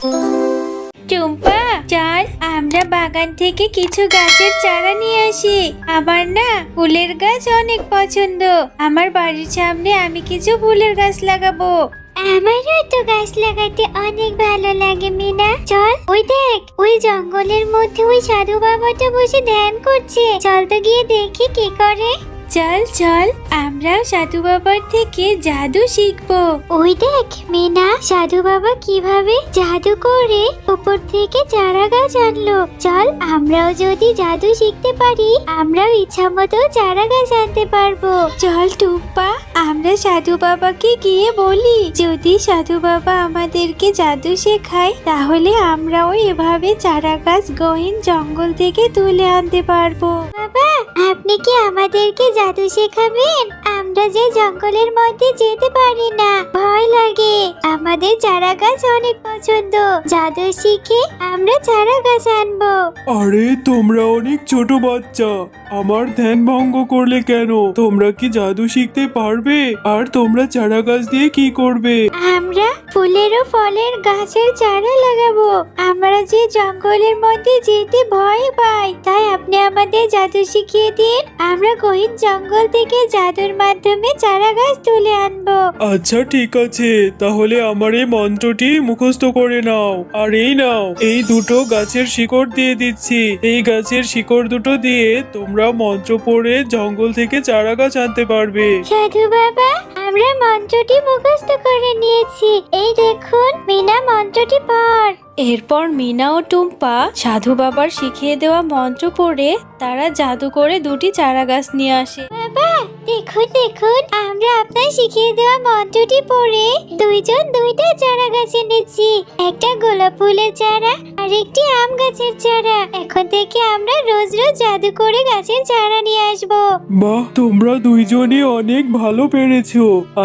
টুম্পা, চল, আমরা বাগান থেকে কিছু গাছের চারা নিয়ে আসি। আমার না ফুলের গাছ অনেক পছন্দ। আমার বাড়ির সামনে আমি কিছু ফুলের গাছ লাগাবো। আমারও তো গাছ লাগাতে অনেক ভালো লাগে, মিনা। চল, ওই দেখ, ওই জঙ্গলের মধ্যে ওই সাধু বাবাটা বসে ধ্যান করছে। চল তো গিয়ে দেখি কি করে। চল চল আমরাও সাধু বাবার থেকে জাদু শিখব। ওই দেখ মিনা সাধু বাবা কীভাবে জাদু করে উপর থেকে চারা গাছ আনলো। চল আমরাও যদি জাদু শিখতে পারি আমরাও ইচ্ছা মতো চারা গাছ আনতে পারব। চল টুম্পা আমরা সাধু বাবাকে গিয়ে বলি যদি সাধু বাবা আমাদেরকে জাদু শেখায় তাহলে আমরাও এভাবে চারা গাছ গহীন জঙ্গল থেকে তুলে আনতে পারব। বাবা আপনি কি আমাদেরকে জাদু শেখাবেন? আমরা যে জঙ্গলের মধ্যে যেতে পারি না। ভয় লাগে। আমাদের চারা গাছ অনেক পছন্দ। জাদু শিখে আমরা চারা গাছ আনব। আরে তোমরা অনেক ছোট বাচ্চা। আমার ধ্যান ভঙ্গ করলে কেন? তোমরা কি জাদু শিখতে পারবে? আর তোমরা চারা গাছ দিয়ে কি করবে? আমরা ফুলের ও ফলের গাছের চারা লাগাবো। আমরা যে জঙ্গলের মধ্যে যেতে ভয় পাই তাই আপনি আমাদের জাদু শিখিয়ে দিন। আমরা গহীন জঙ্গল থেকে জাদুর মাধ্যমে চারা গাছ তুলে আনব। আচ্ছা ঠিক আছে। তাহলে আমার এই মন্ত্রটি মুখস্থ করে নাও। আর এই নাও এই দুটো গাছের শিকড় দিয়ে দিচ্ছি। এই গাছের শিকড় দুটো দিয়ে তোমরা মন্ত্র পড়ে জঙ্গল থেকে চারা গাছ আনতে পারবে। সাধু বাবা আমরা মন্ত্রটি মুখস্থ করে নিয়েছি। এই দেখুন মিনা মন্ত্রটি পড় এরপর মিনা ও টুম্পা সাধু বাবার শিখিয়ে দেওয়া মন্ত্র পড়ে তারা জাদু করে দুটি চারা গাছ নিয়ে আসে। বাবা দেখুন দেখুন আমরা আপনার শিখিয়ে দেওয়া মন্ত্রটি পড়ে দুইজন দুইটা চারা গাছ এনেছি একটা গোলাপ ফুলের চারা আর একটি আম গাছের চারা। এখন থেকে আমরা রোজ রোজ জাদু করে গাছের চারা নিয়ে আসব। বাহ তোমরা দুইজনই অনেক ভালো পেরেছ।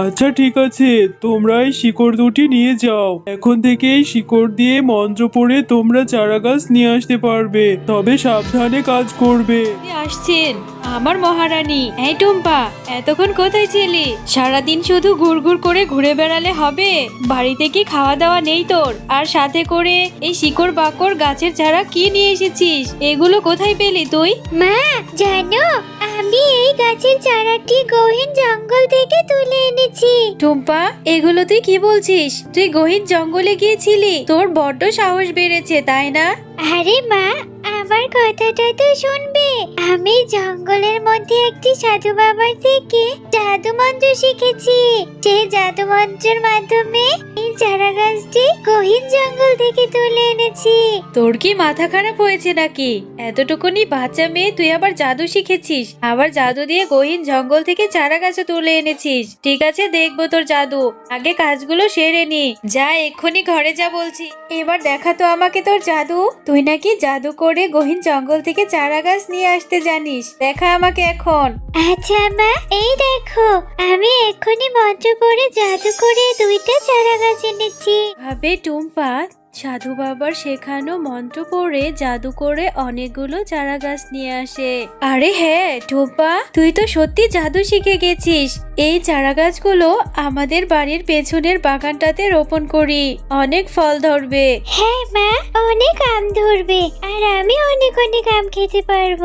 আচ্ছা ঠিক আছে তোমরা এই শিকড় দুটি নিয়ে যাও। এখন থেকে এই শিকড় দিয়ে মন্ত্র পড়ে তোমরা চারা গাছ নিয়ে আসতে পারবে। তবে সাবধানে কাজ করবে। আসছেন আমার মহারানী। এই টুম্পা এতক্ষণ কোথায় ছিলি? সারাদিন শুধু ঘুরঘুর করে ঘুরে বেড়ালে হবে। বাড়িতে কি খাওয়া দাওয়া নেই তোর? আর সাথে করে এই শিকড় বাকড় গাছের চারা কি নিয়ে এসেছিস? এগুলো কোথায় পেলি তুই? মা জানো আমি এই গাছের চারাটি গহীন জঙ্গল থেকে তুলে এনেছি। টুম্পা এগুলো তুই কি বলছিস? তুই গহীন জঙ্গলে গিয়েছিলি? তোর বড্ড সাহস বেড়েছে তাই না? আরে মা আমার কথাটা তো শুনবে। আমি জঙ্গলের মধ্যে একটি সাধু বাবার থেকে জাদু মন্ত্র শিখেছি। সেই জাদু মন্ত্রের মাধ্যমে এই চারা গাছটি গহীন জঙ্গল থেকে তুলে এনেছি। তোর কি মাথা খারাপ হয়েছে নাকি? এতটুকুনি বাচ্চা মেয়ে তুই আবার জাদু শিখেছিস। আবার জাদু দিয়ে গহীন জঙ্গল থেকে চারা গাছে তুলে এনেছিস। ঠিক আছে দেখব তোর জাদু। আগে কাজগুলো সেরে নি। যা এক্ষুনি ঘরে যা বলছি। এবার দেখা তো আমাকে তোর জাদু। তুই নাকি জাদু করে গহীন জঙ্গল থেকে চারা গাছ নিয়ে আসতে জানিস। দেখা আমাকে এখন। আচ্ছা মা। এই দেখো আমি এক্ষুনি মন্ত্র পড়ে জাদু করে দুইটা চারা গাছ এনেছি। ভাবে টুম্পা সাধু বাবার শেখানো মন্ত্র পড়ে জাদু করে অনেকগুলো চারা গাছ নিয়ে আসে। আরে হ্যাঁ টুম্পা তুই তো সত্যি জাদু শিখে গেছিস। এই চারা গাছগুলো আমাদের বাড়ির পেছনের বাগানটাতে রোপণ করি। অনেক ফল ধরবে। হ্যাঁ মা, অনেক আম ধরবে। আর আমি অনেক অনেক আম খেতে পারব।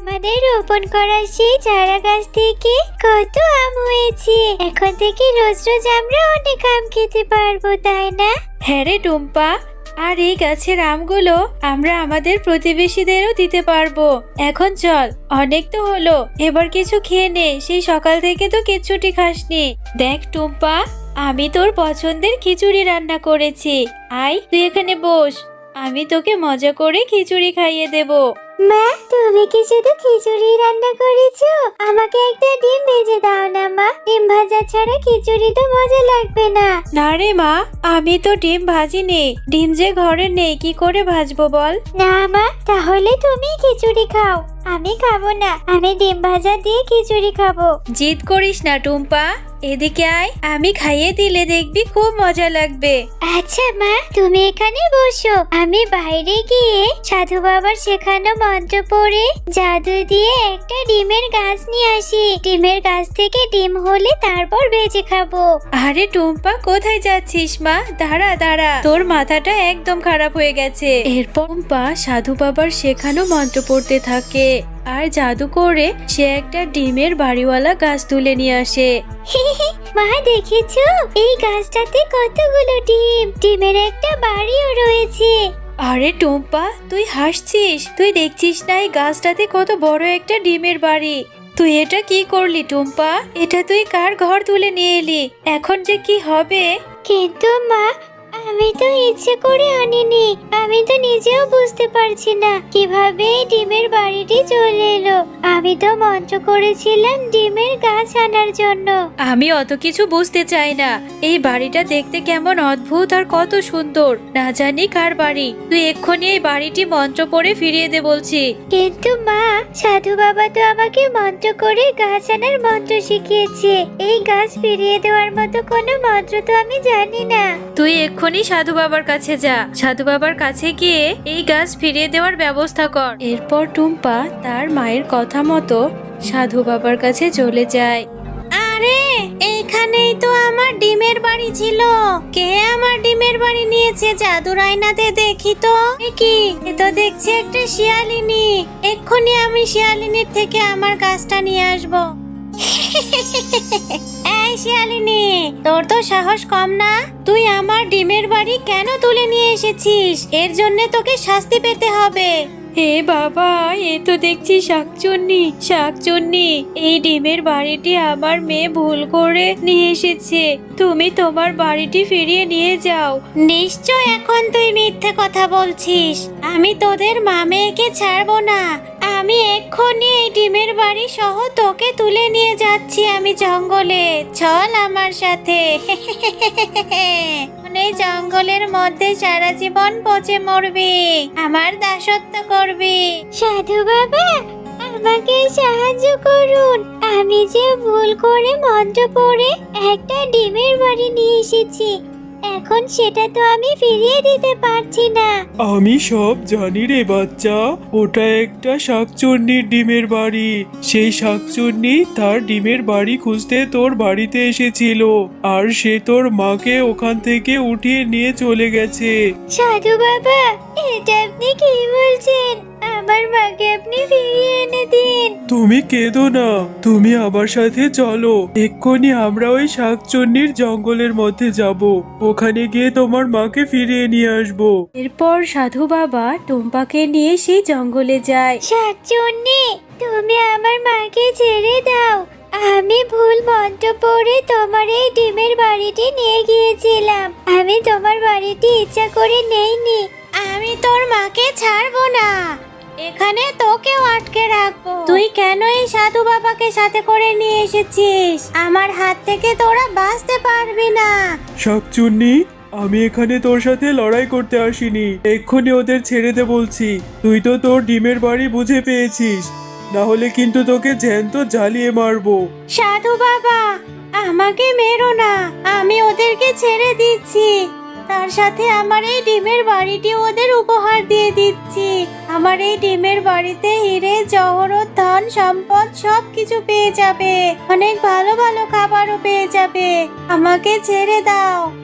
আমাদের রোপণ করা সেই চারা গাছ থেকে কত আম হয়েছে। এখন থেকে রোজ রোজ আমরা অনেক আম খেতে পারব, তাই না? হ্যাঁ রে টুম্পা, আর এই গাছের আমগুলো আমরা আমাদের প্রতিবেশীদেরও দিতে পারব। এখন চল, অনেক তো হলো, এবার কিছু খেয়ে নে, সেই সকাল থেকে তো কিচ্ছুটি খাসনি। দেখ টুম্পা, আমি তোর পছন্দের খিচুড়ি রান্না করেছি। আয়, তুই এখানে বস, আমি তোকে মজা করে খিচুড়ি খাইয়ে দেবো। মা তুমি কি শুধু খিচুড়ি রান্না করেছ? আমাকে একটা ডিম ভেজে দাও না মা। ডিম ভাজা ছাড়া খিচুড়ি তো মজা লাগবে না। না রে মা আমি তো ডিম ভাজিনি। ডিম যে ঘরে নেই কি করে ভাজবো বল? না মা তাহলে তুমি খিচুড়ি খাও। আমি খাব না আমি ডিম ভাজা দিয়ে খিচুড়ি খাব। জিদ করিস না টুম্পা। এদিকে আয় আমি খাইয়ে দিলে দেখবি খুব মজা লাগবে। আচ্ছা মা তুমি এখানে বসো। আমি বাইরে গিয়ে সাধু বাবার শেখানো মন্ত্র পড়ে জাদু দিয়ে একটা ডিমের গাছ নিয়ে আসি। ডিমের গাছ থেকে ডিম হলে তারপর বেঁচে খাব। আরে টুম্পা কোথায় যাচ্ছিস মা? দাঁড়া দাঁড়া। তোর মাথাটা একদম খারাপ হয়ে গেছে। এরপর টুম্পা সাধু বাবার শেখানো মন্ত্র পড়তে থাকে। আর জাদু করে সে একটা ডিমের বাড়িওয়ালা গাছ তুলে নিয়ে আসে। মা দেখেছ? এই গাছটাতে কতগুলো ডিম ডিমের একটা বাড়িও রয়েছে। আরে টুম্পা তুই হাসছিস? তুই দেখছিস না এই গাছটাতে কত বড় একটা ডিমের বাড়ি? তুই এটা কি করলি টুম্পা? এটা তুই কার ঘর তুলে নিয়ে এলি? এখন যে কি হবে? কিন্তু মা আমি তো ইচ্ছে করে আনিনি। আমি তো নিজেও বুঝতে পারছি না কীভাবে এই ডিমের বাড়িটি চলে এলো। আমি তো মন্ত্র করেছিলাম ডিমের গাছ আনার জন্য। আমি অত কিছু বুঝতে চাই না। এই বাড়িটা দেখতে কেমন অদ্ভুত আর কত সুন্দর। না জানি কার বাড়ি। তুই এক্ষুনি এই বাড়িটি মন্ত্র পড়ে ফিরিয়ে দে বলছি। কিন্তু মা সাধু বাবা তো আমাকে মন্ত্র করে গাছ আনার মন্ত্র শিখিয়েছে। এই গাছ ফিরিয়ে দেওয়ার মতো কোনো মন্ত্র তো আমি জানি না। তুই এক্ষুনি সাধু বাবার কাছে যা। সাধু বাবার কাছে গিয়ে এই গাছ ফিরিয়ে দেওয়ার ব্যবস্থা কর। এরপর টুম্পা তার মায়ের কথা মতো সাধু বাবার কাছে চলে যায়। আরে, এইখানেই তো আমার ডিমের বাড়ি ছিল। কে আমার ডিমের বাড়ি নিয়েছে জাদুর আয়নাতে দেখি তো? কি? এ তো দেখছি একটা শিয়ালিনী। এক্ষুনি আমি শিয়ালিনীর থেকে আমার গাছটা নিয়ে আসব। এই শিয়ালিনী। তোর তো সাহস কম না। তুই আমার ডিমের বাড়ি কেন তুলে নিয়ে এসেছিস? এর জন্য তোকে শাস্তি পেতে হবে। হে বাবা এ তো দেখছি শাকচুন্নি শাকচুন্নি এই ডিমের বাড়িটি আমার মেয়ে ভুল করে নিয়ে এসেছে। তুমি তোমার বাড়িটি ফিরিয়ে নিয়ে যাও। নিশ্চয় এখন তুই মিথ্যে কথা বলছিস। আমি তোদের মা মেয়েকে ছাড়বো না। আমি এক্ষুনি এই ডিমের বাড়ি সহ তোকে তুলে নিয়ে যাচ্ছি আমি জঙ্গলে। চল আমার সাথে। জঙ্গলের মধ্যে সারা জীবন পচে মরবি। আমার দাসত্ব করবি। সাধু বাবা, আমাকে সাহায্য করুন। আমি যে ভুল করে মন্ত্র পড়ে একটা ডিমের বাড়ি নিয়ে এসেছি। এখন সেটা তো আমি ফিরিয়ে দিতে পারছি না। আমি সব জানি রে বাচ্চা ওটা একটা শাকচুন্নির ডিমের বাড়ি। সেই শাকচুন্নি তার ডিমের বাড়ি খুঁজতে তোর বাড়িতে এসেছিল আর সে তোর মাকে ওখান থেকে উঠিয়ে নিয়ে চলে গেছে। সাধু বাবা এটা আপনি কি বলছেন? আমার মাকে আপনি ফিরিয়ে এনে দিন। তুমি কেঁদো না তুমি আমার সাথে চলো। এক্ষুনি আমরা ওই শাকচুন্নির জঙ্গলের মধ্যে যাব। ওখানে গিয়ে তোমার মাকে ফিরিয়ে নিয়ে আসব। এরপর সাধু বাবা টুম্পাকে নিয়ে সেই জঙ্গলে যায়। শাকচুন্নি তুমি আমার মাকে ছেড়ে দাও। আমি ভুল মন্ত্র পড়ে তোমার এই ডিমের বাড়িটি নিয়ে গিয়েছিলাম। আমি তোমার বাড়িটি ইচ্ছা করে নেইনি। আমি তোর মাকে ছাড়বো না। এখানে তোকেও আটকে রাখব। তুই কেন এই সাধু বাবাকে সাথে করে নিয়ে এসেছিস? আমার হাত থেকে তোরা বাঁচতে পারবি না। শাকচুন্নি আমি এখানে তোর সাথে লড়াই করতে আসিনি। এক্ষুনি ওদের ছেড়ে দে বলছি। তুই তো তোর ডিমের বাড়ি বুঝে পেয়েছিস। না হলে কিন্তু তোকে জ্যান্ত জ্বালিয়ে মারবো। সাধু বাবা আমাকে মেরো না। আমি ওদেরকে ছেড়ে দিচ্ছি। তার সাথে আমার এই ডিমের বাড়িটি ওদের উপহার দিয়ে দিচ্ছি। আমার এই ডিমের বাড়িতে হিরে জহরত ধন সম্পদ সব কিছু পেয়ে যাবে। অনেক ভালো ভালো খাবারও পেয়ে যাবে। আমাকে ছেড়ে দাও।